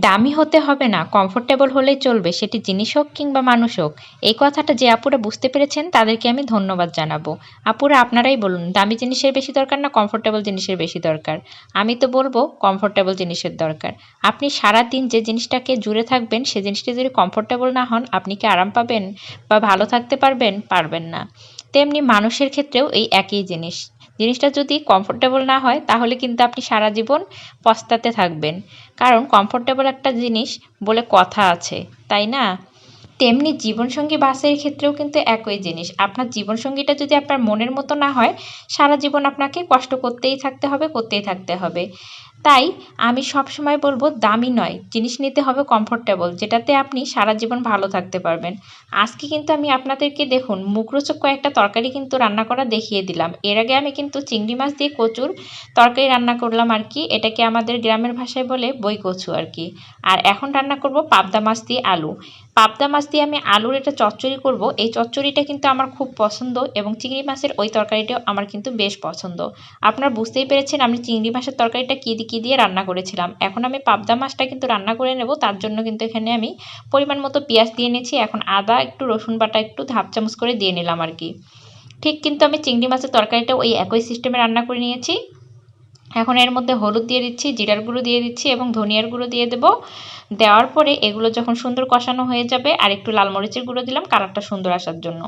দামি হতে হবে না কমফোর্টেবল হলেই চলবে, সেটি জিনিস হোক কিংবা মানুষ হোক। এই কথাটা যে আপুরা বুঝতে পেরেছেন, তাদেরকে আমি ধন্যবাদ জানাব। আপুরা আপনারাই বলুন, দামি জিনিসের বেশি দরকার না কমফোর্টেবল জিনিসের বেশি দরকার? আমি তো বলব কমফোর্টেবল জিনিসের দরকার। আপনি সারা দিন যে জিনিসটাকে জুড়ে থাকবেন, সে জিনিসটি যদি কমফোর্টেবল না হন, আপনি কি আরাম পাবেন বা ভালো থাকতে পারবেন? পারবেন না। তেমনি মানুষের ক্ষেত্রেও এই একই জিনিস। জিনিসটা যদি কমফোর্টেবল না হয়, তাহলে কিন্তু আপনি সারা জীবন পস্তাতে থাকবেন। কারণ কমফোর্টেবল একটা জিনিস বলে কথা আছে, তাই না? তেমনি জীবনসঙ্গী বাসের ক্ষেত্রেও কিন্তু একই জিনিস। আপনার জীবনসঙ্গীটা যদি আপনার মনের মতো না হয়, সারা জীবন আপনাকে কষ্ট করতেই থাকতে হবে, করতেই থাকতে হবে। তাই আমি সবসময় বলব দামি নয়, জিনিস নিতে হবে কমফোর্টেবল যেটাতে আপনি সারা জীবন ভালো থাকতে পারবেন। আজকে কিন্তু আমি আপনাদেরকে দেখুন, মুখরোচক কয়েকটা তরকারি কিন্তু রান্না করা দেখিয়ে দিলাম। এর আগে আমি কিন্তু চিংড়ি মাছ দিয়ে কচুর তরকারি রান্না করলাম আর কি, এটাকে আমাদের গ্রামের ভাষায় বলে বই কচু আর কি। আর এখন রান্না করব পাবদা মাছ দিয়ে আলু। পাবদা মাছ দিয়ে আমি আলুর এটা চচ্চড়ি করব। এই চচ্চড়িটা কিন্তু আমার খুব পছন্দ এবং চিংড়ি মাছের ওই তরকারিটাও আমার কিন্তু বেশ পছন্দ। আপনারা বুঝতেই পেরেছেন আমি চিংড়ি মাছের তরকারিটা কী কী দিয়ে রান্না করেছিলাম। এখন আমি পাবদা মাছটা কিন্তু রান্না করে নেব, তার জন্য কিন্তু এখানে আমি পরিমাণ মতো পেঁয়াজ দিয়ে নিয়েছি এখন আদা, একটু রসুন বাটা, একটু হাফ চামচ করে দিয়ে নিলাম আর কি। ঠিক কিন্তু আমি চিংড়ি মাছের তরকারিটা ওই একই সিস্টেমে রান্না করে নিয়েছি। এখন এর মধ্যে হলুদ দিয়ে দিচ্ছি, জিরার গুঁড়ো দিয়ে দিচ্ছি এবং ধনিয়ার গুঁড়ো দিয়ে দেব। দেওয়ার পরে এগুলো যখন সুন্দর কষানো হয়ে যাবে, আর একটু লাল মরিচের গুঁড়ো দিলাম, কালারটা সুন্দর আসার জন্য।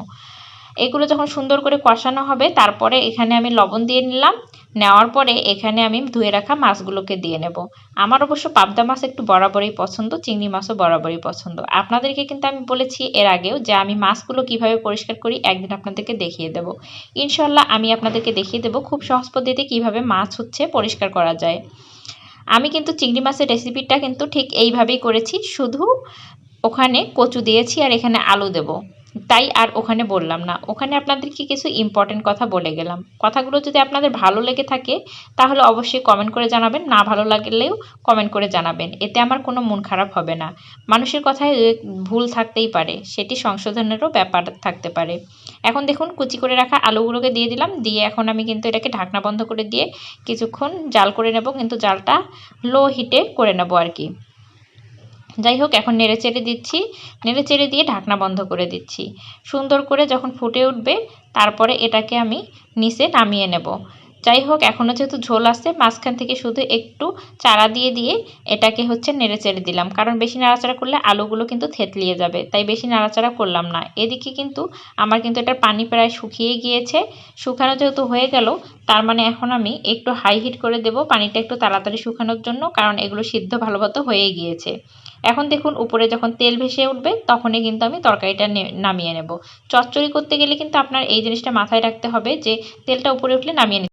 এগুলো যখন সুন্দর করে কষানো হবে, তারপরে এখানে আমি লবণ দিয়ে নিলাম। নেওয়ার পরে এখানে আমি ধুয়ে রাখা মাছগুলোকে দিয়ে নেব। আমার অবশ্য পাবদা মাছ একটু বরাবরই পছন্দ, চিংড়ি মাছও বরাবরই পছন্দ। আপনাদেরকে কিন্তু আমি বলেছি এর আগেও যে আমি মাছগুলো কীভাবে পরিষ্কার করি, একদিন আপনাদেরকে দেখিয়ে দেব। ইনশাল্লাহ আমি আপনাদেরকে দেখিয়ে দেব খুব সহজ পদ্ধতিতে কীভাবে মাছ হচ্ছে পরিষ্কার করা যায়। আমি কিন্তু চিংড়ি মাছের রেসিপিটা কিন্তু ঠিক এইভাবেই করেছি। শুধু ওখানে কচু দিয়েছি আর এখানে আলু দেব। তাই আর ওখানে বললাম না। ওখানে আপনাদেরকে কিছু ইম্পর্টেন্ট কথা বলে গেলাম? কথাগুলো যদি আপনাদের ভালো লেগে থাকে, তাহলে অবশ্যই কমেন্ট করে জানাবেন। না ভালো লাগলেও কমেন্ট করে জানাবেন। এতে আমার কোনো মন খারাপ হবে না। মানুষের কথায় ভুল থাকতেই পারে। সেটি সংশোধনেরও ব্যাপার থাকতে পারে। এখন দেখুন, কুচি করে রাখা আলুগুলোকে দিয়ে দিলাম। দিয়ে এখন আমি কিন্তু এটাকে ঢাকনা বন্ধ করে দিয়ে কিছুক্ষণ জাল করে নেব। কিন্তু জালটা লো হিটে করে নেব আর কি। যাই হোক, এখন নেড়ে চেড়ে দিচ্ছি। নেড়ে চেড়ে দিয়ে ঢাকনা বন্ধ করে দিচ্ছি। সুন্দর করে যখন ফুটে উঠবে, তারপরে এটাকে আমি নিচে নামিয়ে নেব। যাই হোক এখনও যেহেতু ঝোল আসছে মাঝখান থেকে শুধু একটু চারা দিয়ে দিয়ে এটাকে হচ্ছে নেড়ে চেড়ে দিলাম। কারণ বেশি নাড়াচাড়া করলে আলুগুলো কিন্তু থেতলিয়ে যাবে, তাই বেশি নাড়াচাড়া করলাম না। এদিকে কিন্তু আমার কিন্তু এটার পানি প্রায় শুকিয়ে গিয়েছে। শুকানো যেহেতু হয়ে গেল, তার মানে এখন আমি একটু হাই হিট করে দেব। পানিটা একটু তাড়াতাড়ি শুকানোর জন্য, কারণ এগুলো সিদ্ধ ভালোমতো হয়ে গিয়েছে। এখন দেখুন, উপরে যখন তেল ভেসে উঠবে, তখনই কিন্তু আমি তরকারিটা নামিয়ে নেব। চচ্চড়ি করতে গেলে কিন্তু আপনার এই জিনিসটা মাথায় রাখতে হবে যে, তেলটা উপরে উঠলে নামিয়ে